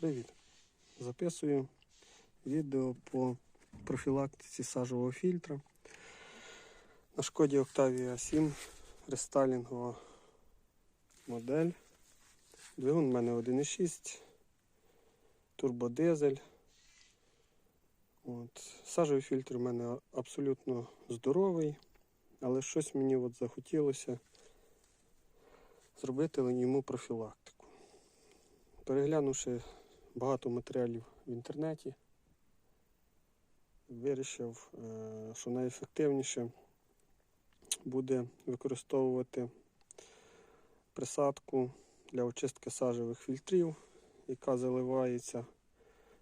Привіт! Записую відео по профілактиці сажового фільтра на шкоді Octavia 7 рестайлінгова модель. Двигун у мене 1.6, турбодизель. От. Сажовий фільтр у мене абсолютно здоровий, але щось мені от захотілося зробити йому профілактику. Переглянувши багато матеріалів в інтернеті, вирішив, е, що найефективніше буде використовувати присадку для очистки сажевих фільтрів, яка заливається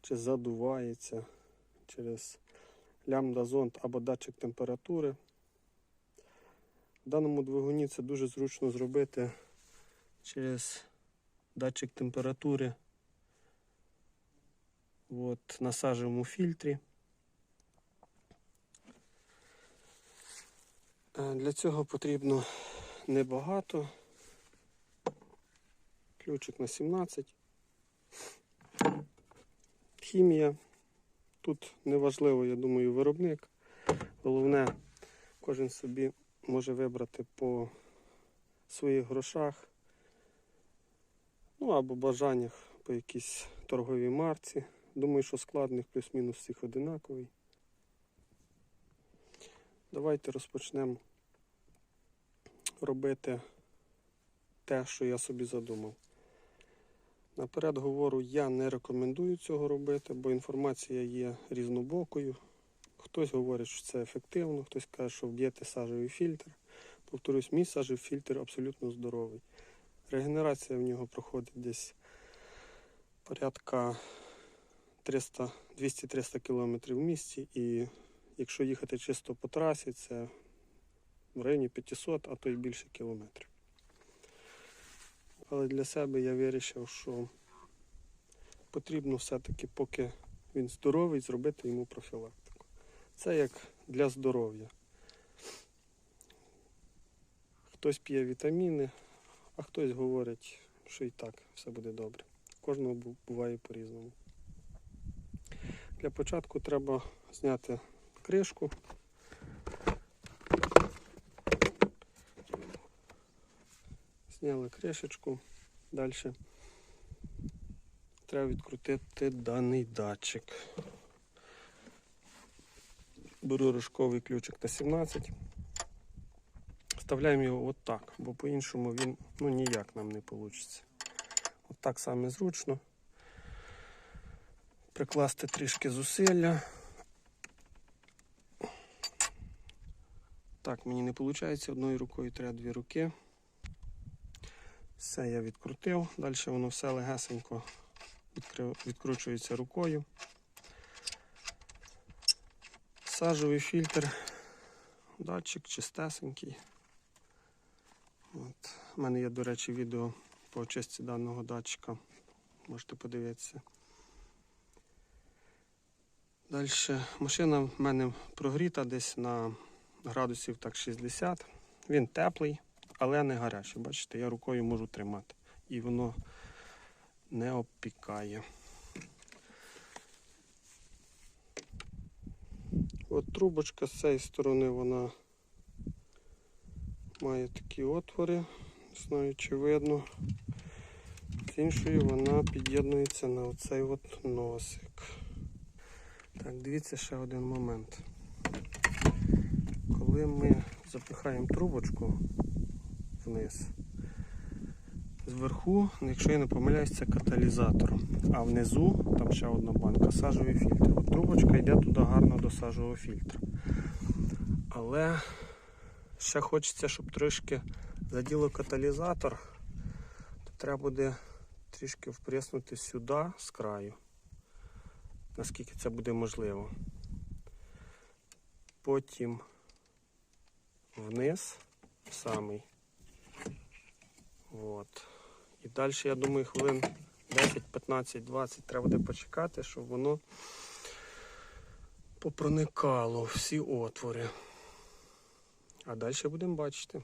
чи задувається через лямбда-зонд або датчик температури. В даному двигуні це дуже зручно зробити через датчик температури от, на сажевому фільтрі. Е, Для цього потрібно небагато. Ключик на 17. Хімія. Тут неважливо, я думаю, виробник. Головне, кожен собі може вибрати по своїх грошах. Ну або бажаннях по якійсь торговій марці. Думаю, що складних плюс-мінус всіх одинаковий. Давайте розпочнемо робити те, що я собі задумав. Наперед говорю, я не рекомендую цього робити, бо інформація є різнобокою. Хтось говорить, що це ефективно, хтось каже, що вб'єте сажевий фільтр. Повторюсь, мій сажевий фільтр абсолютно здоровий. Регенерація в нього проходить десь порядка 200-300 км в місті. І якщо їхати чисто по трасі, це в районі 500, а то й більше кілометрів. Але для себе я вирішив, що потрібно все-таки, поки він здоровий, зробити йому профілактику. Це як для здоров'я. Хтось п'є вітаміни, а хтось говорить, що і так все буде добре. Кожного буває по-різному. Для початку треба зняти кришку. Зняли кришечку. Далі треба відкрутити даний датчик. Беру рожковий ключик на 17. Вставляємо його отак, бо по-іншому він ну, ніяк нам не вийде. Отак саме зручно. Прикласти трішки зусилля. Так, мені не виходить одною рукою, треба дві руки. Все я відкрутив. Далі воно все легесенько відкручується рукою. Сажовий фільтр, датчик чистесенький. От. У мене є, до речі, відео по очистці даного датчика. Можете подивитися. Далі машина в мене прогріта десь на градусів так 60. Він теплий, але не гарячий. Бачите, я рукою можу тримати. І воно не обпікає. От трубочка з цієї сторони вона має такі отвори. Не знаю, чи видно. З іншої вона під'єднується на оцей от носик. Так, дивіться ще один момент. Коли ми запихаємо трубочку вниз, зверху, якщо я не помиляюсь, це каталізатор. А внизу там ще одна банка, сажовий фільтр. От трубочка йде туди гарно до сажового фільтра. Але ще хочеться, щоб трошки заділо каталізатор, то треба буде трішки впреснути сюди з краю, наскільки це буде можливо. Потім вниз самий. От. І далі, я думаю, хвилин 10, 15, 20 треба буде почекати, щоб воно попроникало всі отвори. А далі будемо бачити.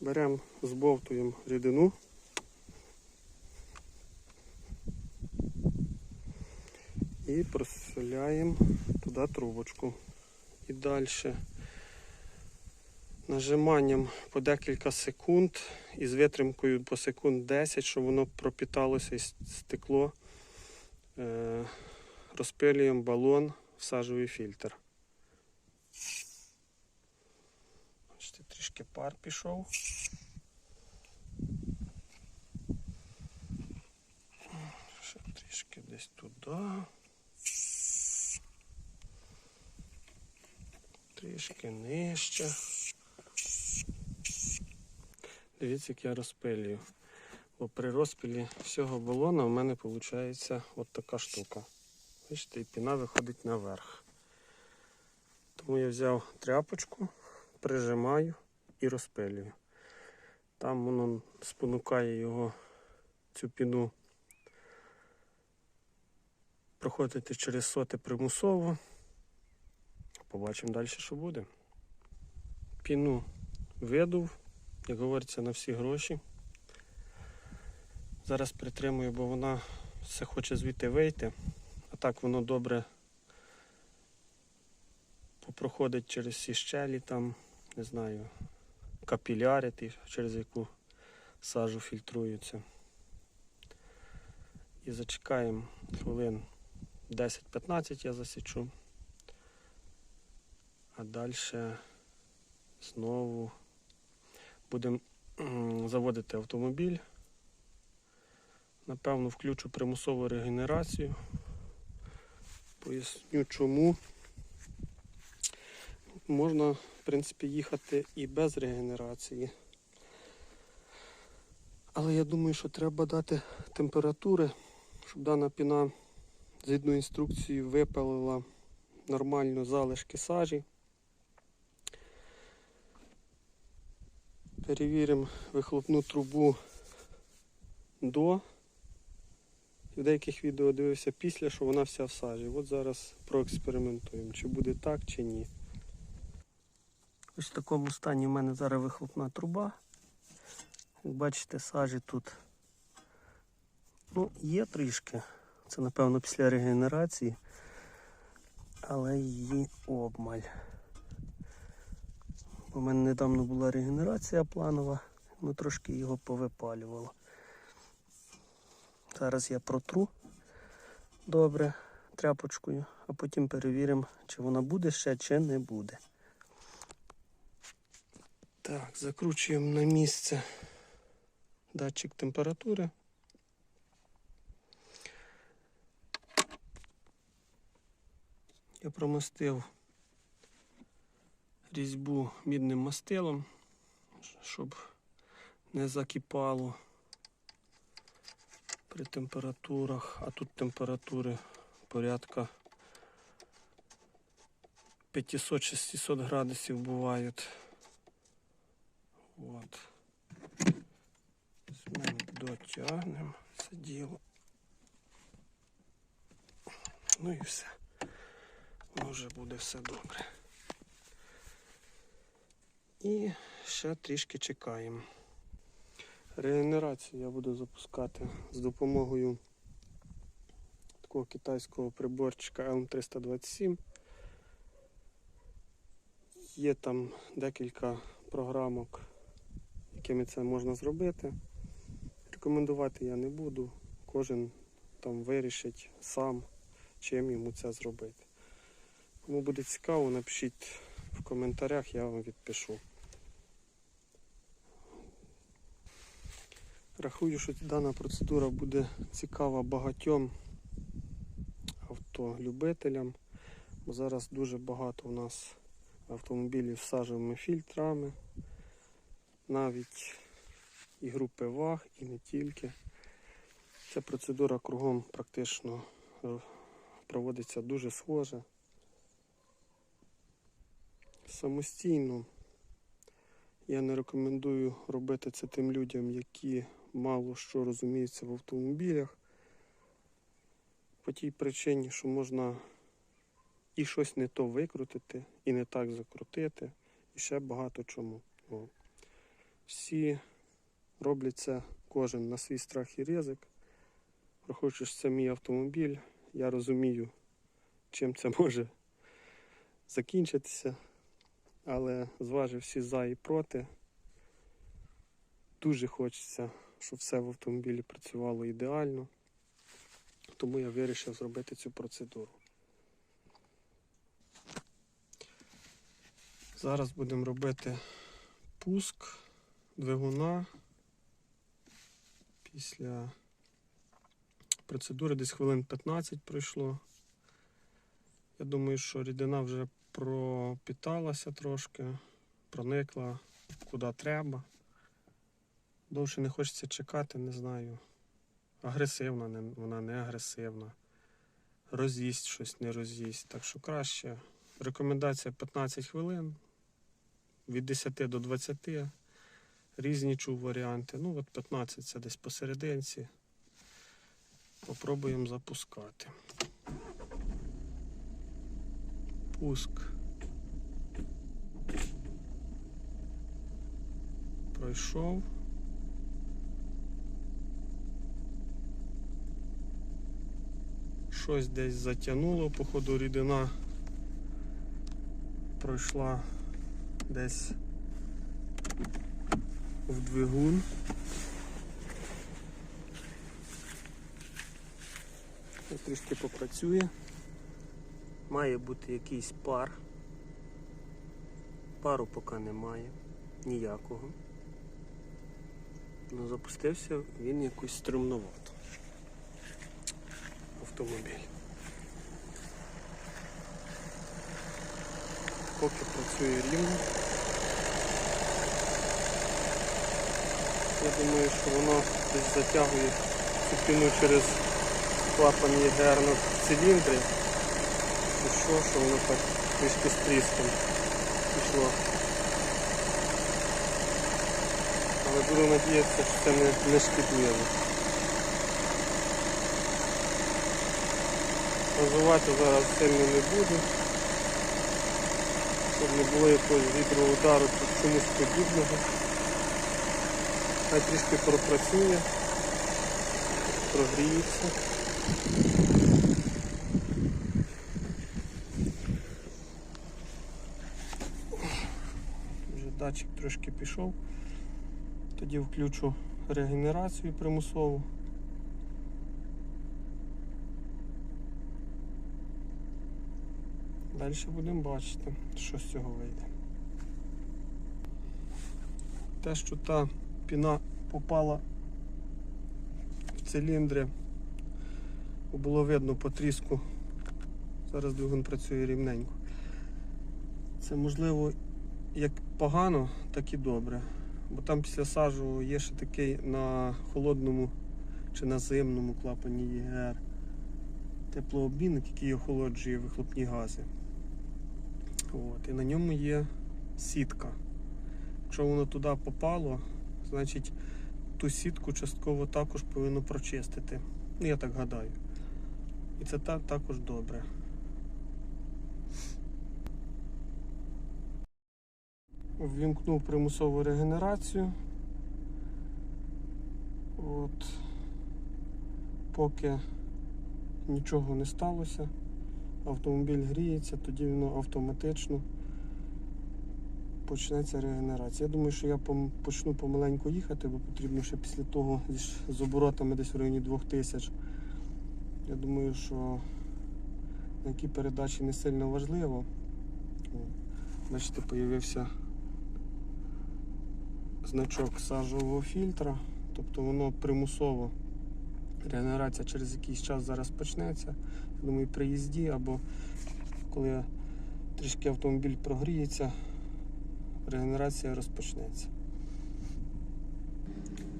Беремо, збовтуємо рідину. І просиляємо туди трубочку. І далі нажиманням по декілька секунд і з витримкою по секунд 10, щоб воно пропіталося і стекло. Е, розпилюємо балон в сажовий фільтр. Бачите, трішки пар пішов. Ще трішки десь туди. Трішки нижче. Дивіться, як я розпилюю. Бо при розпилі всього балона в мене виходить от така штука. Бачите, і піна виходить наверх. Тому я взяв тряпочку, прижимаю і розпилюю. Там воно спонукає його цю піну проходити через соти примусово. Побачимо далі, що буде. Піну видув, як говориться, на всі гроші. Зараз притримую, бо вона все хоче звідти вийти. А так воно добре попроходить через всі щелі, там, не знаю, капіляри, через яку сажу фільтрується. І зачекаємо хвилин 10-15 я засічу. А далі знову будемо заводити автомобіль. Напевно, включу примусову регенерацію. Поясню чому. Можна, в принципі, їхати і без регенерації. Але я думаю, що треба дати температури, щоб дана піна згідно інструкції випалила нормально залишки сажі. Перевіримо вихлопну трубу до. В деяких відео дивився після, що вона вся в сажі. От зараз проекспериментуємо, чи буде так, чи ні. Ось в такому стані в мене зараз вихлопна труба. Як бачите, сажі тут ну, є трішки. Це, напевно, після регенерації, але її обмаль. У мене недавно була регенерація планова, ну трошки його повипалювало. Зараз я протру добре тряпочкою, а потім перевіримо, чи вона буде ще, чи не буде. Так, закручуємо на місце датчик температури. Я промастив різьбу мідним мастилом, щоб не закипало при температурах, а тут температури порядка 500-600 градусів бувають. От. Ми дотягнемо це діло. Ну і все. Може буде все добре. І ще трішки чекаємо. Регенерацію я буду запускати з допомогою такого китайського приборчика LM327. Є там декілька програмок, якими це можна зробити. Рекомендувати я не буду. Кожен там вирішить сам, чим йому це зробити. Кому буде цікаво, напишіть в коментарях, я вам відпишу. Рахую, що дана процедура буде цікава багатьом автолюбителям, бо зараз дуже багато у нас автомобілів з сажевими фільтрами, навіть і групи ваг, і не тільки. Ця процедура кругом практично е, проводиться дуже схоже. Самостійно я не рекомендую робити це тим людям, які мало що розуміються в автомобілях. По тій причині, що можна і щось не то викрутити, і не так закрутити, і ще багато чому. О. Всі роблять це кожен на свій страх і ризик. Що це мій автомобіль, я розумію, чим це може закінчитися. Але зважив всі за і проти. Дуже хочеться, щоб все в автомобілі працювало ідеально. Тому я вирішив зробити цю процедуру. Зараз будемо робити пуск двигуна. Після процедури десь хвилин 15 пройшло. Я думаю, що рідина вже пропіталася трошки, проникла куди треба. Довше не хочеться чекати, не знаю. Агресивна, не, вона не агресивна. Роз'їсть щось, не роз'їсть. Так що краще. Рекомендація 15 хвилин. Від 10 до 20. Різні чув варіанти. Ну, от 15 це десь посерединці. Попробуємо запускати. Пуск. Пройшов. Щось десь затягнуло, походу рідина пройшла десь в двигун. Трішки попрацює. Має бути якийсь пар. Пару поки немає. Ніякого. Ну, запустився він якось стрімновато. Автомобіль. Поки працює рівно. Я думаю, що воно десь затягує цю через клапан ЄГР на циліндрі. І що, що воно так трішки з тріском пішло. Але буду надіятися, що це не, не шкідливо. Називати зараз сильно не буду, щоб не було якогось гідроудару чи чомусь подібного. Хай трішки пропрацює, прогріється. Вже датчик трошки пішов. Тоді включу регенерацію примусову. Далі будемо бачити, що з цього вийде. Те, що та піна попала в циліндри, було видно по тріску. Зараз двигун працює рівненько. Це можливо як погано, так і добре. Бо там після сажу є ще такий на холодному чи на зимному клапані ЄГР теплообмінник, який охолоджує вихлопні гази. От, і на ньому є сітка. Якщо воно туди попало, значить ту сітку частково також повинно прочистити. Ну, я так гадаю. І це так, також добре. Ввімкнув примусову регенерацію. От. Поки нічого не сталося, автомобіль гріється, тоді воно автоматично почнеться регенерація. Я думаю, що я почну помаленьку їхати, бо потрібно ще після того з- оборотами десь в районі 2000. Я думаю, що на якій передачі не сильно важливо. Бачите, появився значок сажового фільтра, тобто воно примусово. Регенерація через якийсь час зараз почнеться. Думаю, при їзді або коли трішки автомобіль прогріється, регенерація розпочнеться.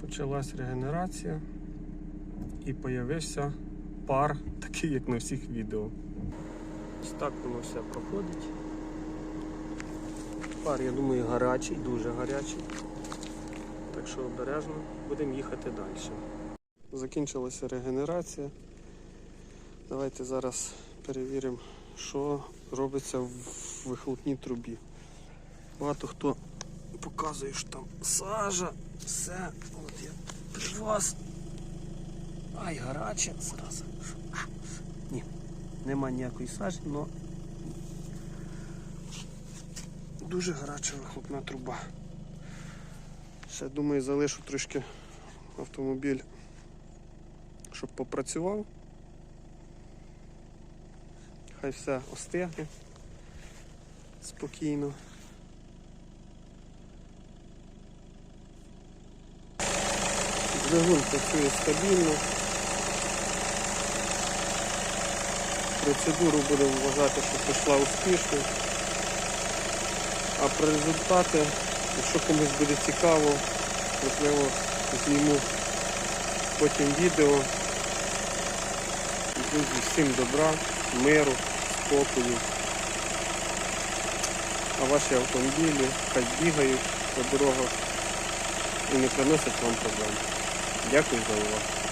Почалась регенерація і появився пар, такий як на всіх відео. Ось так воно все проходить. Пар, я думаю, гарячий, дуже гарячий. Так що обережно будемо їхати далі. Закінчилася регенерація. Давайте зараз перевіримо, що робиться в вихлопній трубі. Багато хто показує, що там сажа, все. От я при вас. Ай, гаряче. Зразу. Ні, Нема ніякої сажі, але дуже гаряча вихлопна труба. Ще думаю, залишу трошки автомобіль, щоб попрацював. Хай все остигне спокійно. Двигун працює стабільно. Процедуру будемо вважати, що пройшла успішно. А про результати, якщо комусь буде цікаво, можливо, зніму потім відео. Друзі, всім добра, миру, спокою. А ваші автомобілі хай бігають по дорогах і не приносять вам проблем. Дякую за увагу.